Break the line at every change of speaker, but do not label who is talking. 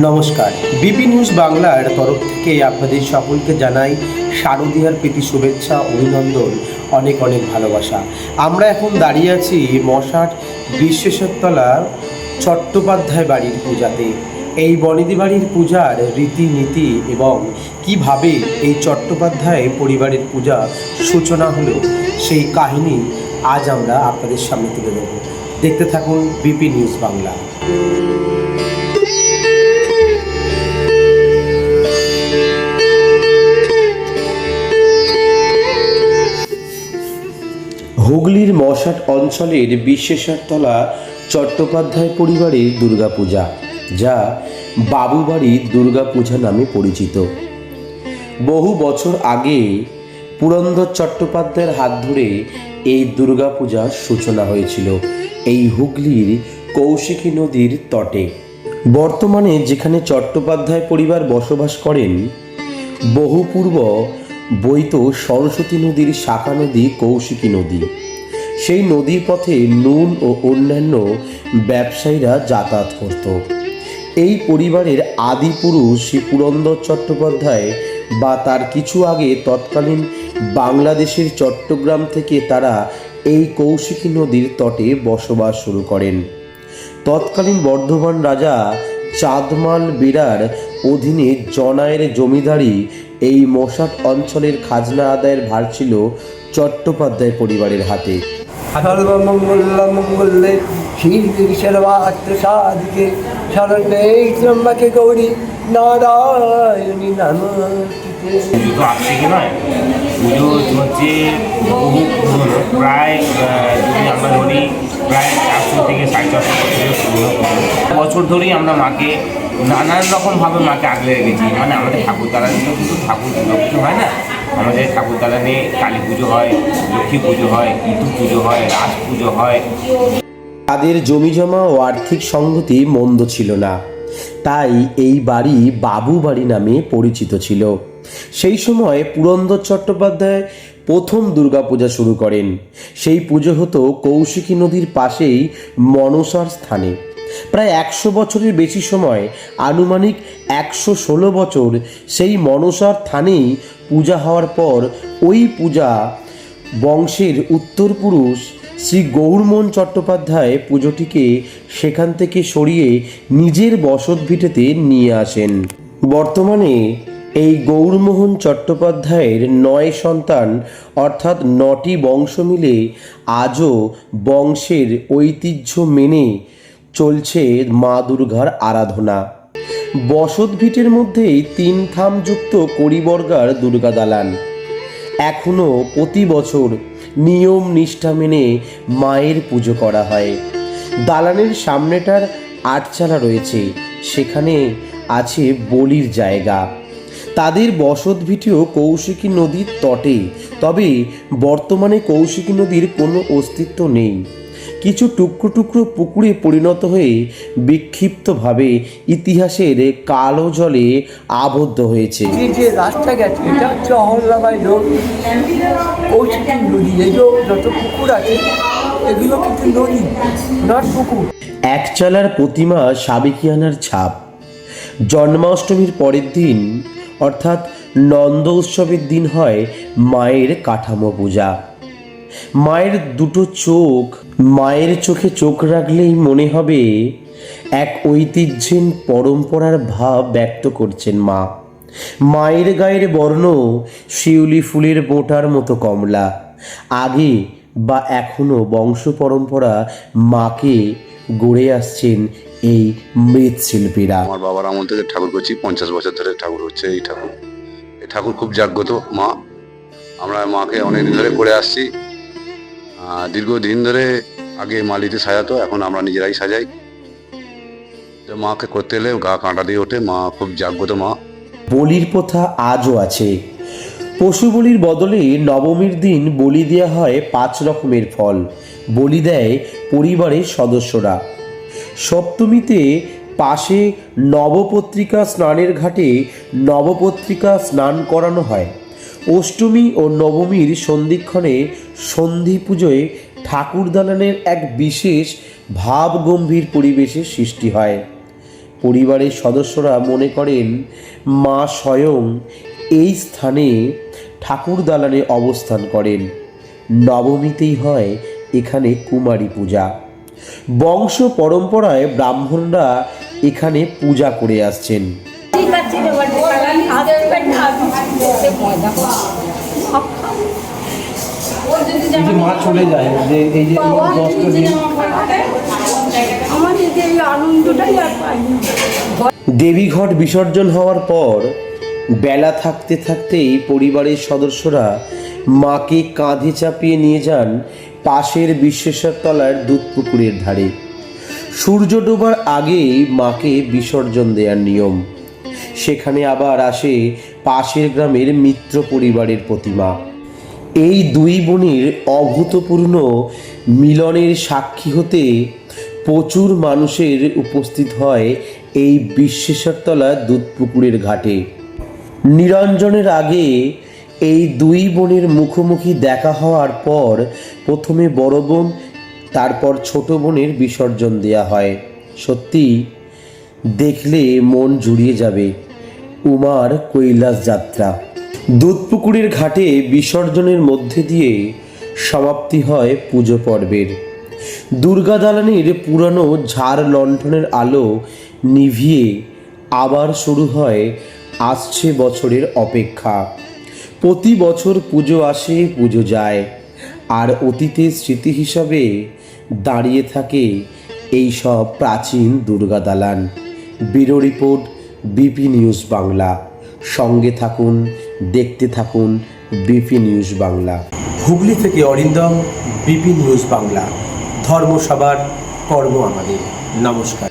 নমস্কার। BP news বাংলার তরফ থেকে আপনাদের সকলকে জানাই শারদীয়ার প্রীতি শুভেচ্ছা, অভিনন্দন, অনেক অনেক ভালোবাসা। আমরা এখন দাঁড়িয়ে আছি মশাট বিশ্বেশ্বরতলা চট্টোপাধ্যায় বাড়ির পূজাতে। এই বনিদি বাড়ির পূজার রীতিনীতি এবং কীভাবে এই চট্টোপাধ্যায় পরিবারের পূজা সূচনা হলো, সেই কাহিনী আজ আমরা আপনাদের সামনে তুলে দেব দেখতে থাকুন বিপি নিউজ বাংলা। মশাট অঞ্চলের বিশ্বেশ্বরতলা চট্টোপাধ্যায় পরিবারের দুর্গাপূজা, যা বাবুবাড়ির দুর্গাপূজা নামে পরিচিত। বহু বছর আগে পুরন্দর চট্টোপাধ্যায়ের হাত ধরে এই দুর্গাপূজার সূচনা হয়েছিল এই হুগলির কৌশিকী নদীর তটে। বর্তমানে যেখানে চট্টোপাধ্যায় পরিবার বসবাস করেন, বহু পূর্ব বইত সরস্বতী নদীর শাখা নদী কৌশিকী নদী। সেই নদীর পথে নুন ও অন্যান্য ব্যবসায়ীরা যাতায়াত করত। এই পরিবারের আদি পুরুষ শ্রী পুরন্দর চট্টোপাধ্যায় বা তার কিছু আগে তৎকালীন বাংলাদেশের চট্টগ্রাম থেকে তারা এই কৌশিকী নদীর তটে বসবাস শুরু করেন। তৎকালীন বর্ধমান রাজা চাঁদমাল বেরার অধীনে জনায়ের জমিদারি এই মশাট অঞ্চলের খাজনা আদায়ের ভার ছিল চট্টোপাধ্যায় পরিবারের হাতে।
শিল্পী সর্বাত্ম সাধিকে শরণে ত্রম্বকে গৌরী নারায়ণী নমস্তুতে
পুজো হচ্ছে বহু পুরনো প্রায় যদি আমরা ধরি প্রায় চারশো থেকে সাড়ে চারশো বছরের পুরনো বছর ধরেই আমরা মাকে নানান রকমভাবে মাকে আগলে রেখেছি। মানে আমাদের ঠাকুর দালানেও কিন্তু ঠাকুর হয় না। আমাদের ঠাকুর দালানে কালী পুজো হয়, লক্ষ্মী পুজো হয় ইতু পুজো হয় রাস পুজো হয়।
তাদের জমিজমা ও আর্থিক সঙ্গতি মন্দ ছিল না। তাই এই বাড়ি বাবু বাড়ি নামে পরিচিত ছিল। সেই সময় পুরন্দর চট্টোপাধ্যায় প্রথম দুর্গাপূজা শুরু করেন। সেই পুজো হতো কৌশিকী নদীর পাশেই মনসার স্থানে। প্রায় একশো বছরের বেশি সময়, আনুমানিক একশো ষোলো বছর সেই মনসার থানেই পূজা হওয়ার পর ওই পূজা বংশের উত্তরপুরুষ শ্রী গৌরমোহন চট্টোপাধ্যায় পুজোটিকে সেখান থেকে সরিয়ে নিজের বসত ভিটেতে নিয়ে আসেন। বর্তমানে এই গৌরমোহন চট্টোপাধ্যায়ের নয় সন্তান, অর্থাৎ নটি বংশ মিলে আজও বংশের ঐতিহ্য মেনে চলছে মা দুর্গার আরাধনা। বসত ভিটের মধ্যেই তিন থামযুক্ত করিবর্গার দুর্গা দালান। এখনও প্রতি বছর নিয়ম নিষ্ঠা মেনে মায়ের পুজো করা হয়। দালানের সামনেটার আটচালা রয়েছে, সেখানে আছে বলির জায়গা। তাদের বসত ভিটিও কৌশিকী নদীর তটে, তবে বর্তমানে কৌশিকী নদীর কোনো অস্তিত্ব নেই। কিছু টুকরো টুকরো পুকুরে পরিণত হয়ে বিক্ষিপ্তভাবে ইতিহাসের কালো জলে আবদ্ধ হয়েছে।
এই যে রাস্তা গেছে এটা হচ্ছে রোড। কৌশিকী নদী এই যত পুকুর আছে এগুলো কিন্তু নদী নট পুকুর।
একচালার প্রতিমা সাবেকিয়ানার ছাপ। জন্মাষ্টমীর পরের দিন অর্থাৎ নন্দ উৎসবের দিন হয় মায়ের কাঠামো পূজা। মায়ের দুটো চোখ, মায়ের চোখে চোখ রাখলেই মনে হবে এক ঐতিহ্যের পরম্পরার ভাব ব্যক্ত করছেন মা। মায়ের গায়ের বর্ণ শিউলি ফুলের বোটার মতো কমলা। আগে বা এখনও বংশ পরম্পরা মাকে গড়ে আসছেন এই মৃৎশিল্পীরা।
আমার বাবার আমল থেকে ঠাকুর করছি, পঞ্চাশ বছর ধরে ঠাকুর হচ্ছে এই ঠাকুর। এই ঠাকুর খুব জাগ্রত মা। আমরা মাকে অনেকদিন ধরে করে আসছি। দীর্ঘদিন ধরে আগে মালিতে সাজাতো, এখন আমরা নিজেরাই সাজাই। তো মাকে করতে এলে গা কাঁটা দিয়ে ওঠে, মা খুব জাগ্রত মা।
বলির প্রথা আজও আছে। পশু বলির বদলে নবমীর দিন বলি দেওয়া হয় পাঁচ রকমের ফল। বলি দেয় পরিবারের সদস্যরা। সপ্তমীতে পাশে নবপত্রিকা স্নানের ঘাটে নবপত্রিকা স্নান করানো হয়। অষ্টমী ও নবমীর সন্ধিক্ষণে সন্ধি পুজোয় ঠাকুর দালানের এক বিশেষ ভাবগম্ভীর পরিবেশের সৃষ্টি হয়। পরিবারের সদস্যরা মনে করেন, মা স্বয়ং এই স্থানে ঠাকুর দালানে অবস্থান করেন। নবমীতেই হয় এখানে কুমারী পূজা। বংশ পরম্পরায় ব্রাহ্মণরা এখানে পূজা করে আসছেন।
যে মা চলে যায় যে এই যে দশটা দিন
আমাদের এই আনন্দটাই আর
দেবীঘট বিসর্জন হওয়ার পর বেলা থাকতে থাকতেই পরিবারের সদস্যরা মাকে কাঁধে চাপিয়ে নিয়ে যান পাশের বিশ্বেশ্বর তলার দুধ পুকুরের ধারে। সূর্য ডোবার আগেই মাকে বিসর্জন দেওয়ার নিয়ম। সেখানে আবার আসে পাশের গ্রামের মিত্র পরিবারের প্রতিমা। এই দুই বোনের অভূতপূর্ণ মিলনের সাক্ষী হতে প্রচুর মানুষের উপস্থিত হয় এই বিশ্বেশ্বরতলা দুধপুকুরের ঘাটে। নিরঞ্জনের আগে এই দুই বোনের মুখোমুখি দেখা হওয়ার পর প্রথমে বড় বোন, তারপর ছোট বোনের বিসর্জন দেয়া হয়। সত্যি দেখলে মন জুড়িয়ে যাবে। উমার কৈলাস যাত্রা। দুধপুকুরের ঘাটে বিসর্জনের মধ্যে দিয়ে সমাপ্তি হয় পুজো পর্বের। দুর্গা দালানির পুরানো ঝাড় লণ্ঠনের আলো নিভিয়ে আবার শুরু হয় আসছে বছরের অপেক্ষা। প্রতি বছর পুজো আসে, পুজো যায়। আর অতীতের স্মৃতি হিসাবে দাঁড়িয়ে থাকে এই সব প্রাচীন দুর্গা দালান। Bureau report BP news Bangla সঙ্গে থাকুন, দেখতে থাকুন বিপি নিউজ বাংলা হুগলি থেকে অরিন্দম বিপি নিউজ বাংলা ধর্ম সবার কর্ম আমাদের। নমস্কার।